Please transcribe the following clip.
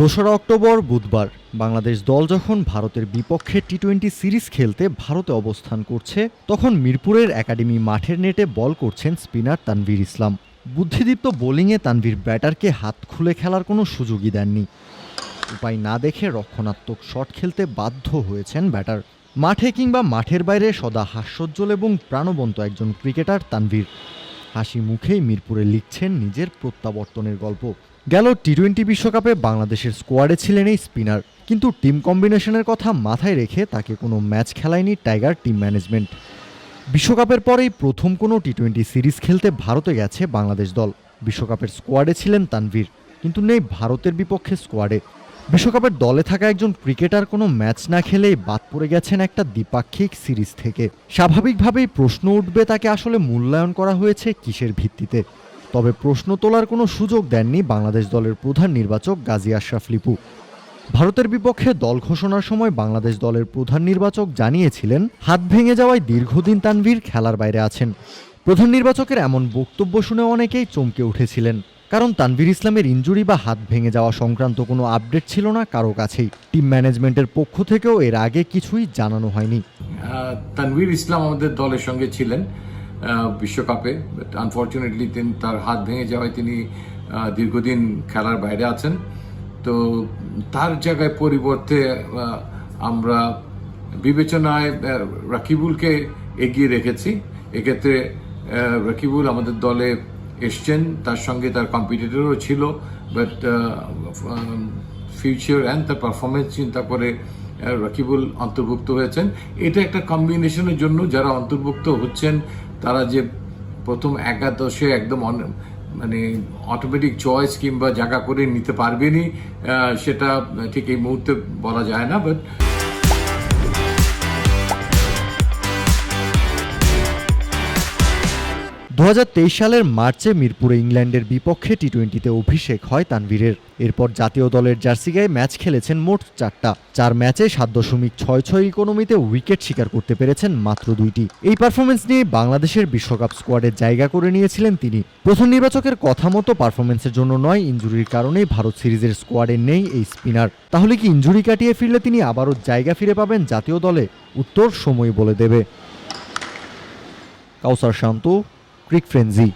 দোসরা অক্টোবর বুধবার, বাংলাদেশ দল যখন ভারতের বিপক্ষে টি টোয়েন্টি সিরিজ খেলতে ভারতে অবস্থান করছে, তখন মিরপুরের একাডেমি মাঠের নেটে বল করছেন স্পিনার তানভীর ইসলাম। বুদ্ধিদীপ্ত বোলিংয়ে তানভীর ব্যাটারকে হাত খুলে খেলার কোনো সুযোগই দেননি। উপায় না দেখে রক্ষণাত্মক শট খেলতে বাধ্য হয়েছেন ব্যাটার। মাঠে কিংবা মাঠের বাইরে সদা হাস্যোজ্জ্বল এবং প্রাণবন্ত একজন ক্রিকেটার তানভীর। হাসি মুখেই মিরপুরে লিখছেন নিজের প্রত্যাবর্তনের গল্প। গেল টি টোয়েন্টি বিশ্বকাপে বাংলাদেশের স্কোয়াডে ছিলেন এই স্পিনার কিন্তু টিম কম্বিনেশনের কথা মাথায় রেখে তাকে কোনো ম্যাচ খেলায়নি টাইগার টিম ম্যানেজমেন্ট বিশ্বকাপের পরেই প্রথম কোনো টি টোয়েন্টি সিরিজ খেলতে ভারতে গেছে বাংলাদেশ দল। বিশ্বকাপের স্কোয়াডে ছিলেন তানভীর, কিন্তু নেই ভারতের বিপক্ষে স্কোয়াডে বিশ্বকাপের দলে থাকা একজন ক্রিকেটার কোনো ম্যাচ না খেলেই বাদ পড়ে গেছেন একটা দ্বিপাক্ষিক সিরিজ থেকে। স্বাভাবিকভাবেই প্রশ্ন উঠবে তাকে আসলে মূল্যায়ন করা হয়েছে কিসের ভিত্তিতে। তবে প্রশ্ন তোলার কোনো সুযোগ দেননি বাংলাদেশ দলের প্রধান নির্বাচক গাজী আশরাফ লিপু। ভারতের বিপক্ষে দল ঘোষণার সময় বাংলাদেশ দলের প্রধান নির্বাচক জানিয়েছিলেন, হাত ভেঙে যাওয়ায় দীর্ঘদিন তানভীর খেলার বাইরে আছেন। প্রধান নির্বাচকের এমন বক্তব্য শুনে অনেকেই চমকে উঠেছিলেন। কারণ তানভীর ইসলামের ইঞ্জুরি বা হাত ভেঙে যাওয়া সংক্রান্ত কোনো আপডেট ছিল না কারও কাছেই। টিম ম্যানেজমেন্টের পক্ষ থেকেও এর আগে কিছুই জানানো হয়নি। তানভীর ইসলাম আমাদের দলের সঙ্গে ছিলেন। বিশ্বকাপে বাট আনফর্চুনেটলি তিনি তার হাত ভেঙে যাওয়ায় তিনি দীর্ঘদিন খেলার বাইরে আছেন। তো তার জায়গায় পরিবর্তে আমরা বিবেচনায় রাকিবুলকে এগিয়ে রেখেছি। এক্ষেত্রে রাকিবুল আমাদের দলে এসছেন, তার সঙ্গে তার কম্পিটিটরও ছিল বাট ফিউচার অ্যান্ড তার পারফরমেন্স চিন্তা করে রাকিবুল অন্তর্ভুক্ত হয়েছেন। এটা একটা কম্বিনেশনের জন্য যারা অন্তর্ভুক্ত হচ্ছেন তারা যে প্রথম একাদশে একদম মানে অটোমেটিক চয়েস কিংবা জায়গা করে নিতে পারবেনি সেটা ঠিক এই মুহূর্তে বলা যায় না বাট দু হাজার তেইশ সালের মার্চে মিরপুরে ইংল্যান্ডের বিপক্ষে টি টোয়েন্টিতে অভিষেক হয় তানভীরের। এরপর জাতীয় দলের জার্সি গায়ে ম্যাচ খেলেছেন মোট চারটা। চার ম্যাচে সাত দশমিক ছয় ছয় ইকোনমিতে উইকেট শিকার করতে পেরেছেন মাত্র দুইটি। এই পারফরমেন্স নিয়ে বাংলাদেশের বিশ্বকাপ স্কোয়াডে জায়গা করে নিয়েছিলেন তিনি। প্রথম নির্বাচকের কথা মতো পারফরমেন্সের জন্য নয় ইঞ্জুরির কারণেই ভারত সিরিজের স্কোয়াডে নেই এই স্পিনার। তাহলে কি ইঞ্জুরি কাটিয়ে ফিরলে তিনি আবারও জায়গা ফিরে পাবেন জাতীয় দলে? উত্তর সময় বলে দেবে। কাউসার শান্ত Crick Frenzy.